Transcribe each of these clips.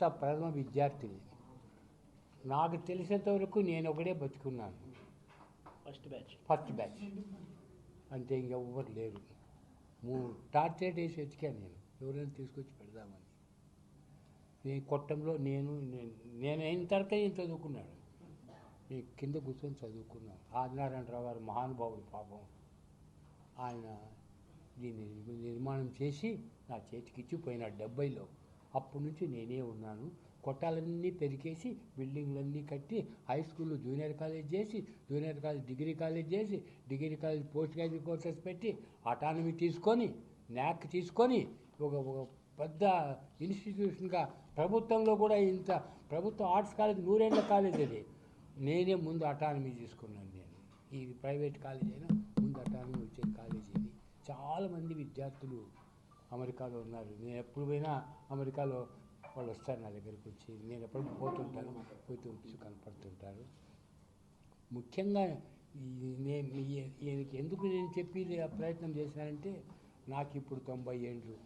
త- ప్రథమ విద్యార్థిని. నాకు తెలిసినంత వరకు నేను ఒకడే బతుకున్నాను. ఫస్ట్ బ్యాచ్ ఫస్ట్ బ్యాచ్ అంతే ఇంకెవ్వరు లేరు. మూడు టార్చర్ వేసి వెతికాను నేను. ఎవరైనా తీసుకొచ్చి పెడదామని. నేను కొట్టంలో నేను నేను అయిన తర్వాత నేను చదువుకున్నాడు? నేను కింద కూర్చొని చదువుకున్నాను ఆదినారాయణరావు గారు మహానుభావుడు పాపం. ఆయన దీన్ని నిర్మాణం చేసి నా చేతికి ఇచ్చి పోయినాడు డెబ్బైలో. అప్పటి నుంచి నేనే ఉన్నాను. కొట్టాలన్నీ పెరికేసి బిల్డింగ్లన్నీ కట్టి హై స్కూల్లో జూనియర్ కాలేజ్ చేసి జూనియర్ కాలేజ్ డిగ్రీ కాలేజ్ చేసి degree college post graduate courses పెట్టి అటానమీ తీసుకొని న్యాక్ తీసుకొని ఒక ఒక పెద్ద ఇన్స్టిట్యూషన్గా ప్రభుత్వంలో కూడా ఇంత ప్రభుత్వ ఆర్ట్స్ కాలేజ్ నూరేళ్ళ కాలేజ్ అది. నేనే ముందు అటానమీ తీసుకున్నాను నేను. ఈ ప్రైవేట్ కాలేజ్ అయినా ముందు అటానమీ వచ్చే కాలేజ్ ఇది. చాలామంది విద్యార్థులు అమెరికాలో ఉన్నారు. నేను ఎప్పుడు పోయినా అమెరికాలో వాళ్ళు వస్తారు నా దగ్గరికి వచ్చి. నేను ఎప్పుడు పోతుంటాను. పోతూ కనపడుతుంటారు. ముఖ్యంగా నేను ఈయనకి ఎందుకు నేను చెప్పి ఆ ప్రయత్నం చేశానంటే నాకు ఇప్పుడు తొంభై ఏండ్లు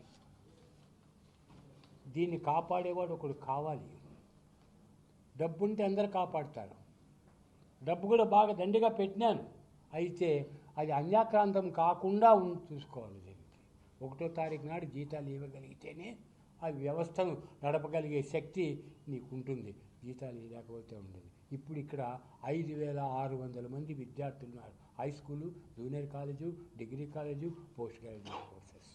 దీన్ని కాపాడేవాడు ఒకడు కావాలి. డబ్బు ఉంటే అందరు కాపాడుతారు. డబ్బు కూడా బాగా దండిగా పెట్టినాను. అయితే అది అన్యాక్రాంతం కాకుండా చూసుకోవాలి. ఒకటో తారీఖు నాడు జీతాలు ఇవ్వగలిగితేనే ఆ వ్యవస్థను నడపగలిగే శక్తి నీకు ఉంటుంది జీతాలు లేకపోతే ఉండదు. ఇప్పుడు ఇక్కడ ఐదు వేల ఆరు వందల మంది విద్యార్థులు ఉన్నారు. High school junior college degree college post graduate courses.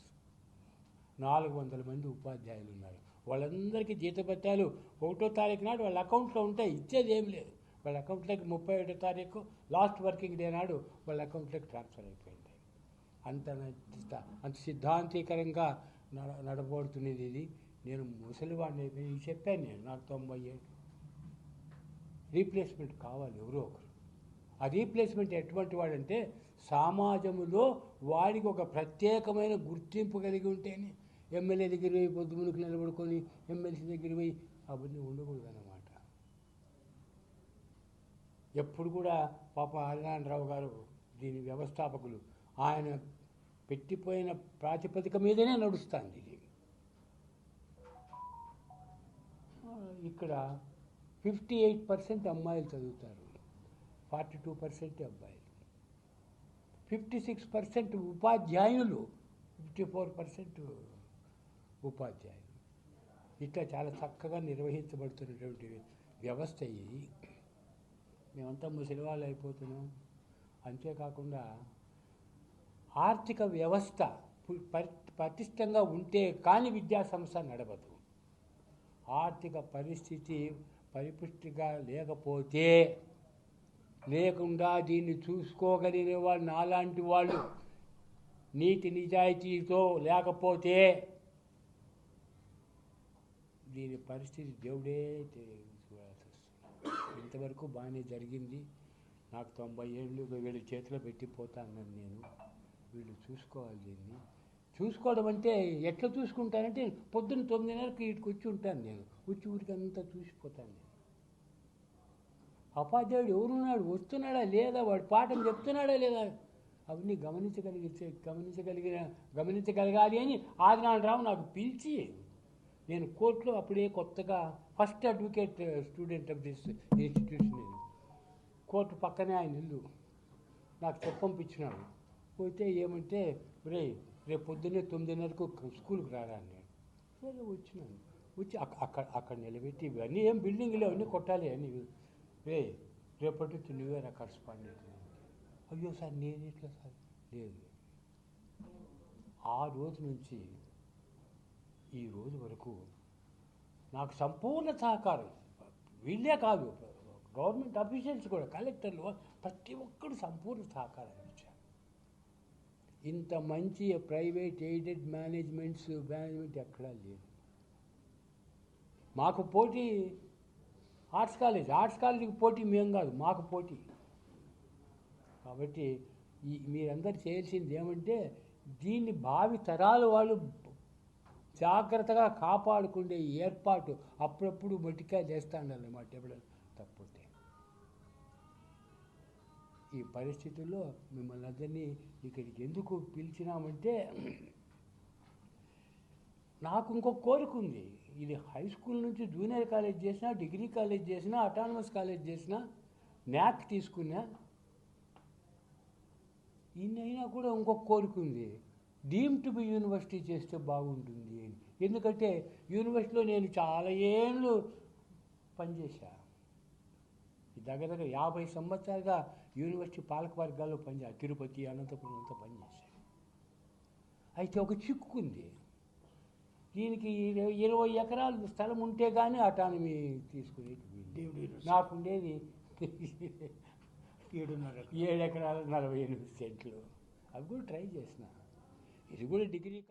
నాలుగు వందల మంది ఉపాధ్యాయులు ఉన్నారు. వాళ్ళందరికీ జీతపత్యాలు ఒకటో తారీఖు నాడు వాళ్ళ అకౌంట్లో ఉంటాయి. ఇచ్చేది ఏం లేదు. వాళ్ళ అకౌంట్లోకి ముప్పై ఒకటో తారీఖు లాస్ట్ వర్కింగ్ డే నాడు వాళ్ళ అకౌంట్లోకి ట్రాన్స్ఫర్ అయిపోయింది. అంత అంత సిద్ధాంతీకరంగా నడ నడబడుతున్నది ఇది. నేను ముసలివాడిని అయిపోయి చెప్పాను నేను నాకు తొంభై ఏళ్ళు. రీప్లేస్మెంట్ కావాలి ఎవరో ఒకరు. ఆ రీప్లేస్మెంట్ ఎటువంటి వాడంటే సమాజంలో వాడికి ఒక ప్రత్యేకమైన గుర్తింపు కలిగి ఉంటేనే ఎమ్మెల్యే దగ్గర పోయి పొద్దుమునుకు నిలబడుకొని ఎమ్మెల్సీ దగ్గర పోయి అవన్నీ ఉండకూడదు అన్నమాట ఎప్పుడు కూడా పాప హరినారాయణరావు గారు దీని వ్యవస్థాపకులు. ఆయన పెట్టిపోయిన ప్రాతిపదిక మీదనే నడుస్తుంది ఇది. ఇక్కడ ఫిఫ్టీ ఎయిట్ పర్సెంట్ అమ్మాయిలు చదువుతారు. ఫార్టీ టూ పర్సెంట్ అబ్బాయిలు. ఫిఫ్టీ సిక్స్ పర్సెంట్ ఉపాధ్యాయులు ఫిఫ్టీ ఫోర్ పర్సెంట్ ఉపాధ్యాయులు. ఇట్లా చాలా చక్కగా నిర్వహించబడుతున్నటువంటి వ్యవస్థ ఇది. మేమంతా ముసలివాళ్ళు అయిపోతున్నాం. అంతేకాకుండా ఆర్థిక వ్యవస్థ పు- పటిష్టంగా ఉంటే కానీ విద్యా సంస్థ నడవదు. ఆర్థిక పరిస్థితి పరిపుష్టిగా లేకపోతే లేకుండా దీన్ని చూసుకోగలిగిన వాళ్ళు నాలాంటి వాళ్ళు నీతి నిజాయితీతో లేకపోతే దీని పరిస్థితి దేవుడే చూడాల్సి వస్తుంది. ఇంతవరకు బాగానే జరిగింది. నాకు తొంభై ఏళ్ళు వీళ్ళ చేతిలో పెట్టిపోతాను నేను. వీళ్ళు చూసుకోవాలి దీన్ని. చూసుకోవడం అంటే ఎట్లా చూసుకుంటానంటే పొద్దున్న తొమ్మిదిన్నరకు ఇటుకు వచ్చి ఉంటాను నేను. వచ్చి ఊరికి అంతా చూసిపోతాను నేను. ఉపాధ్యాయుడు ఎవరున్నాడు? వస్తున్నాడా లేదా? వాడు పాఠం చెప్తున్నాడా లేదా? అవన్నీ గమనించగలిగితే గమనించగలిగిన గమనించగలగాలి అని ఆదినారావు నాకు పిలిచి నేను కోర్టులో అప్పుడే కొత్తగా first advocate student of this institution నేను. కోర్టు పక్కనే ఆయన ఇల్లు. నాకు చెప్పంపించినాడు. పోతే ఏమంటే రే రేపు పొద్దున్నే తొమ్మిదిన్నరకు స్కూల్కి రారా నేను సరే వచ్చినాను. వచ్చి అక్కడ అక్కడ నిలబెట్టి ఇవన్నీ ఏం బిల్డింగ్లు అవన్నీ కొట్టాలి అని. రే రేపటి నుంచి నువ్వే నా కరస్పాండెంట్. అయ్యో సార్ నేను ఎట్లా సార్? లేదు. ఆ రోజు నుంచి ఈ రోజు వరకు నాకు సంపూర్ణ సహకారం వీళ్ళే కాదు గవర్నమెంట్ అఫీషియల్స్ కూడా కలెక్టర్లు ప్రతి ఒక్కరు సంపూర్ణ సహకారం ఇంత మంచి ప్రైవేట్ ఎయిడెడ్ మేనేజ్మెంట్స్ మేనేజ్మెంట్ ఎక్కడా లేదు. మాకు పోటీ ఆర్ట్స్ కాలేజ్ ఆర్ట్స్ కాలేజీకి పోటీ మేము కాదు మాకు పోటీ. కాబట్టి ఈ మీరందరు చేయాల్సింది ఏమంటే దీన్ని భావి తరాల వాళ్ళు జాగ్రత్తగా కాపాడుకునే ఏర్పాటు అప్పుడప్పుడు మట్టికాయ చేస్తా ఉండాలన్నమాట ఎప్పుడైనా తప్పుతే ఈ పరిస్థితుల్లో మిమ్మల్ని అందరినీ ఇక్కడికి ఎందుకు పిలిచినామంటే నాకు ఇంకో కోరిక ఉంది. ఇది హై స్కూల్ నుంచి జూనియర్ కాలేజ్ చేసినా డిగ్రీ కాలేజ్ చేసినా అటానమస్ కాలేజ్ చేసినా న్యాక్ తీసుకున్నా ఇన్నైనా కూడా ఇంకొక కోరిక ఉంది. డీమ్ టు బి యూనివర్సిటీ చేస్తే బాగుంటుంది అని. ఎందుకంటే యూనివర్సిటీలో నేను చాలా ఏళ్ళు పనిచేశా. దగ్గర దగ్గర యాభై సంవత్సరాలుగా యూనివర్సిటీ పాలక వర్గాల్లో పనిచేసా తిరుపతి అనంతపురం అంతా పనిచేశాను అయితే ఒక చిక్కుంది దీనికి ఇరవై ఇరవై ఎకరాలు స్థలం ఉంటే కానీ అటానమీ తీసుకునేది. నాకుండేది ఏడున్నర ఏడు ఎకరాలు నలభై ఎనిమిది సెంట్లు. అవి కూడా ట్రై చేసిన. ఇది కూడా డిగ్రీ